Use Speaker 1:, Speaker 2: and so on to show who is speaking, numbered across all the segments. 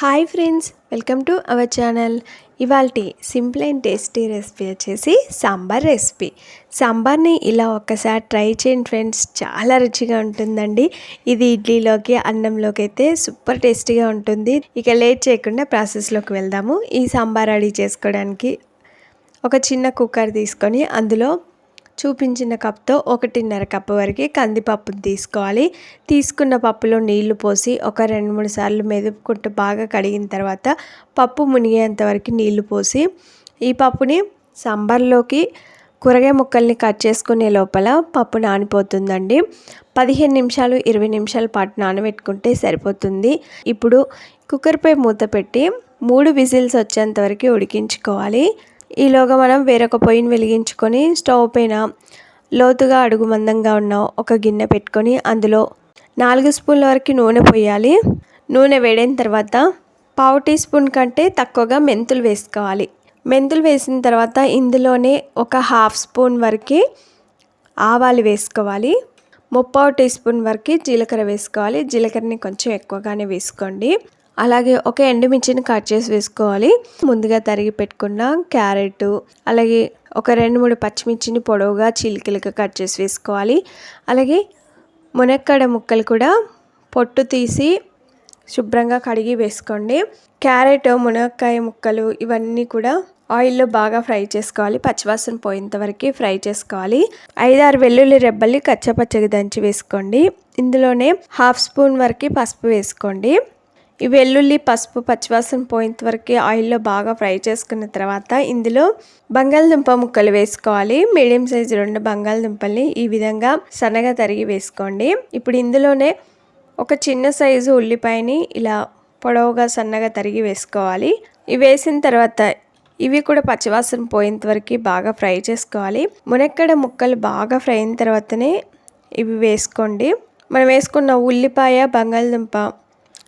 Speaker 1: Hi friends welcome to our channel. ఇవాల్టి simple and tasty recipe వచ్చేసి sambar recipe. సాంబార్ని ఇలా ఒక్కసారి ట్రై చేయండి ఫ్రెండ్స్ చాలా రుచిగా ఉంటుందండి. ఇది ఇడ్లీలోకి అన్నంలోకి అయితే సూపర్ టేస్టీగా ఉంటుంది. ఇక లేట్ చేయకుండా ప్రాసెస్లోకి వెళ్దాము. ఈ సాంబార్ రెడీ చేసుకోవడానికి ఒక చిన్న కుక్కర్ తీసుకొని అందులో చూపించిన కప్తో ఒకటిన్నర కప్పు వరకు కందిపప్పు తీసుకోవాలి. తీసుకున్న పప్పులో నీళ్ళు పోసి ఒక రెండు మూడు సార్లు మెదుపుకుంటూ బాగా కడిగిన తర్వాత పప్పు మునిగేంత వరకు నీళ్ళు పోసి ఈ పప్పుని సాంబార్లోకి కూరగాయ ముక్కల్ని కట్ చేసుకునే లోపల పప్పు నానిపోతుందండి. పదిహేను నిమిషాలు ఇరవై నిమిషాల పాటు నానబెట్టుకుంటే సరిపోతుంది. ఇప్పుడు కుక్కర్పై మూత పెట్టి మూడు విజిల్స్ వచ్చేంత వరకు ఉడికించుకోవాలి. ఈలోగా మనం వేరొక పొయ్యిని వెలిగించుకొని స్టవ్ పైన లోతుగా అడుగు మందంగా ఉన్న ఒక గిన్నె పెట్టుకొని అందులో నాలుగు స్పూన్ల వరకు నూనె పోయాలి. నూనె వేడైన తర్వాత పావు టీ స్పూన్ కంటే తక్కువగా మెంతులు వేసుకోవాలి. మెంతులు వేసిన తర్వాత ఇందులోనే ఒక హాఫ్ స్పూన్ వరకు ఆవాలు వేసుకోవాలి. ముప్పావు టీ స్పూన్ వరకు జీలకర్ర వేసుకోవాలి. జీలకర్రని కొంచెం ఎక్కువగానే వేసుకోండి. అలాగే ఒక ఎండుమిర్చిని కట్ చేసి వేసుకోవాలి. ముందుగా తరిగి పెట్టుకున్న క్యారెట్ అలాగే ఒక రెండు మూడు పచ్చిమిర్చిని పొడవుగా చిలికలుగా కట్ చేసి వేసుకోవాలి. అలాగే మునక్కడ ముక్కలు కూడా పొట్టు తీసి శుభ్రంగా కడిగి వేసుకోండి. క్యారెట్ మునక్కాయ ముక్కలు ఇవన్నీ కూడా ఆయిల్లో బాగా ఫ్రై చేసుకోవాలి. పచ్చివాసన పోయేంత వరకు ఫ్రై చేసుకోవాలి. ఐదారు వెల్లుల్లి రెబ్బల్ని కచ్చపచ్చగా దంచి వేసుకోండి. ఇందులోనే హాఫ్ స్పూన్ వరకు పసుపు వేసుకోండి. ఈ వెల్లుల్లి పసుపు పచ్చివాసన పోయేంత వరకు ఆయిల్లో బాగా ఫ్రై చేసుకున్న తర్వాత ఇందులో బంగాళదుంప ముక్కలు వేసుకోవాలి. మీడియం సైజు రెండు బంగాళదుంపల్ని ఈ విధంగా సన్నగా తరిగి వేసుకోండి. ఇప్పుడు ఇందులోనే ఒక చిన్న సైజు ఉల్లిపాయని ఇలా పొడవుగా సన్నగా తరిగి వేసుకోవాలి. ఇవి వేసిన తర్వాత ఇవి కూడా పచ్చివాసన పోయేంత వరకు బాగా ఫ్రై చేసుకోవాలి. మునక్కడ ముక్కలు బాగా ఫ్రై అయిన తర్వాతనే ఇవి వేసుకోండి. మనం వేసుకున్న ఉల్లిపాయ బంగాళదుంప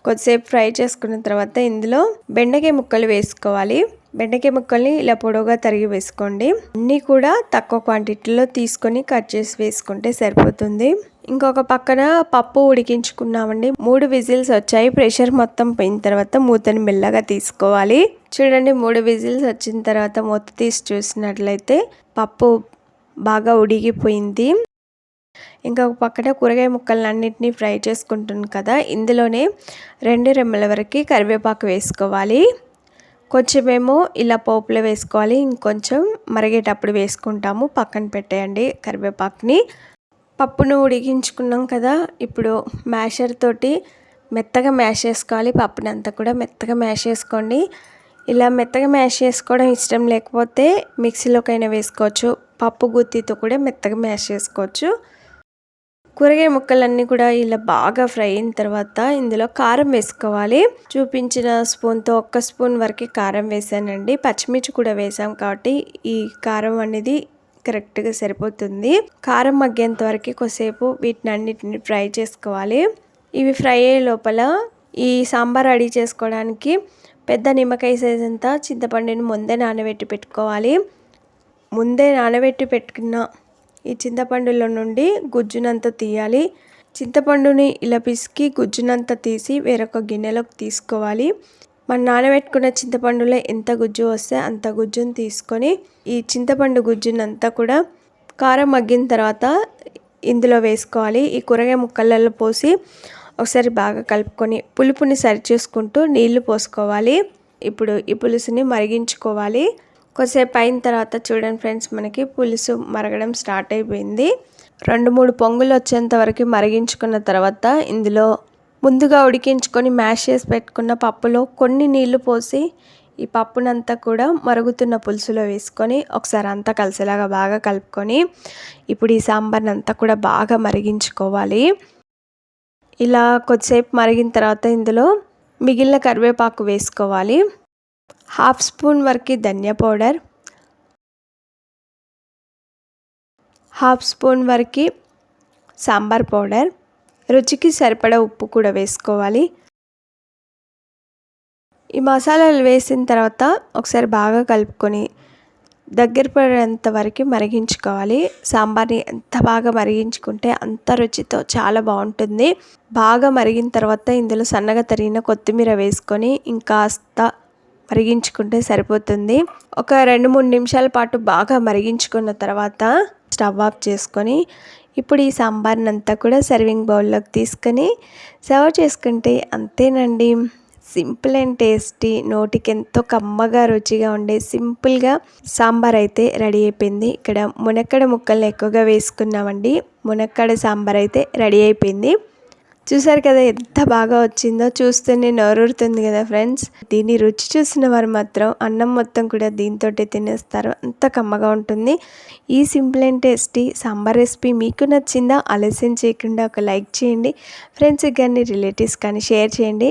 Speaker 1: కొద్దిసేపు ఫ్రై చేసుకున్న తర్వాత ఇందులో బెండకాయ ముక్కలు వేసుకోవాలి. బెండకాయ ముక్కల్ని ఇలా పొడవుగా తరిగి వేసుకోండి. అన్నీ కూడా తక్కువ క్వాంటిటీలో తీసుకొని కట్ చేసి వేసుకుంటే సరిపోతుంది. ఇంకొక పక్కన పప్పు ఉడికించుకున్నామండి. మూడు విజిల్స్ వచ్చాయి. ప్రెషర్ మొత్తం పోయిన తర్వాత మూతని మెల్లగా తీసుకోవాలి. చూడండి మూడు విజిల్స్ వచ్చిన తర్వాత మూత తీసి చూసినట్లయితే పప్పు బాగా ఇంకా ఒక పక్కన కూరగాయ ముక్కలను అన్నింటినీ ఫ్రై చేసుకుంటుంది కదా. ఇందులోనే రెండు రెమ్మల వరకు కరివేపాకు వేసుకోవాలి. కొంచెమేమో ఇలా పోపులో వేసుకోవాలి. ఇంకొంచెం మరిగేటప్పుడు వేసుకుంటాము. పక్కన పెట్టేయండి కరివేపాకుని. పప్పును ఉడికించుకున్నాం కదా. ఇప్పుడు మ్యాషర్ తోటి మెత్తగా మ్యాష్ చేసుకోవాలి. పప్పుని అంతా కూడా మెత్తగా మ్యాష్ చేసుకోండి. ఇలా మెత్తగా మ్యాష్ చేసుకోవడం ఇష్టం లేకపోతే మిక్సీలోకైనా వేసుకోవచ్చు. పప్పు గుత్తితో కూడా మెత్తగా మ్యాష్ చేసుకోవచ్చు. కూరగాయ ముక్కలన్నీ కూడా ఇలా బాగా ఫ్రై అయిన తర్వాత ఇందులో కారం వేసుకోవాలి. చూపించిన స్పూన్తో ఒక్క స్పూన్ వరకు కారం వేసానండి. పచ్చిమిర్చి కూడా వేసాం కాబట్టి ఈ కారం అనేది కరెక్ట్గా సరిపోతుంది. కారం మగ్గేంత వరకు కొద్దిసేపు వీటిని అన్నిటిని ఫ్రై చేసుకోవాలి. ఇవి ఫ్రై అయ్యే లోపల ఈ సాంబార్ రెడీ చేసుకోవడానికి పెద్ద నిమ్మకాయ సైజ్ అంతా చింతపండుని ముందే నానబెట్టి పెట్టుకోవాలి. ముందే నానబెట్టి పెట్టుకున్న ఈ చింతపండులో నుండి గుజ్జునంత తీయాలి. చింతపండుని ఇలా పిసికి గుజ్జునంత తీసి వేరొక గిన్నెలోకి తీసుకోవాలి. మనం నానబెట్టుకున్న చింతపండులో ఎంత గుజ్జు వస్తే అంత గుజ్జును తీసుకొని ఈ చింతపండు గుజ్జునంతా కూడా కారం మగ్గిన తర్వాత ఇందులో వేసుకోవాలి. ఈ కూరగాయ ముక్కలలో పోసి ఒకసారి బాగా కలుపుకొని పులుపుని సరిచూసుకుంటూ నీళ్ళు పోసుకోవాలి. ఇప్పుడు ఈ పులుసుని మరిగించుకోవాలి. కొద్దిసేపు అయిన తర్వాత చూడండి ఫ్రెండ్స్ మనకి పులుసు మరగడం స్టార్ట్ అయిపోయింది. రెండు మూడు పొంగులు వచ్చేంత వరకు మరిగించుకున్న తర్వాత ఇందులో ముందుగా ఉడికించుకొని మ్యాష్ చేసి పెట్టుకున్న పప్పులో కొన్ని నీళ్ళు పోసి ఈ పప్పునంతా కూడా మరుగుతున్న పులుసులో వేసుకొని ఒకసారి అంతా కలిసేలాగా బాగా కలుపుకొని ఇప్పుడు ఈ సాంబార్ని అంతా కూడా బాగా మరిగించుకోవాలి. ఇలా కొద్దిసేపు మరిగిన తర్వాత ఇందులో మిగిలిన కరివేపాకు వేసుకోవాలి. హాఫ్ స్పూన్ వరకు ధనియా పౌడర్ హాఫ్ స్పూన్ వరకు సాంబార్ పౌడర్. రుచికి సరిపడా ఉప్పు కూడా వేసుకోవాలి. ఈ మసాలాలు వేసిన తర్వాత ఒకసారి బాగా కలుపుకొని దగ్గర పడేంత వరకు మరిగించుకోవాలి. సాంబార్ని ఎంత బాగా మరిగించుకుంటే అంత రుచితో చాలా బాగుంటుంది. బాగా మరిగిన తర్వాత ఇందులో సన్నగా తరిగిన కొత్తిమీర వేసుకొని ఇంకాస్త మరిగించుకుంటే సరిపోతుంది. ఒక రెండు మూడు నిమిషాల పాటు బాగా మరిగించుకున్న తర్వాత స్టవ్ ఆఫ్ చేసుకొని ఇప్పుడు ఈ సాంబార్ని అంతా కూడా సర్వింగ్ బౌల్లోకి తీసుకొని సర్వ్ చేసుకుంటే అంతేనండి. సింపుల్ అండ్ టేస్టీ నోటికి ఎంతో కమ్మగా రుచిగా ఉండే సింపుల్గా సాంబార్ అయితే రెడీ అయిపోయింది. ఇక్కడ మునక్కడ ముక్కల్ని ఎక్కువగా వేసుకున్నామండి. మునక్కడ సాంబార్ అయితే రెడీ అయిపోయింది. చూసారు కదా ఎంత బాగా వచ్చిందో? చూస్తేనే నోరూరుతుంది కదా ఫ్రెండ్స్. దీన్ని రుచి చూసిన వారు మాత్రం అన్నం మొత్తం కూడా దీంతో తినేస్తారు. అంత కమ్మగా ఉంటుంది. ఈ simple and tasty sambar recipe మీకు నచ్చిందా? ఆలస్యం చేయకుండా ఒక లైక్ చేయండి. ఫ్రెండ్స్కి కానీ రిలేటివ్స్ కానీ షేర్ చేయండి.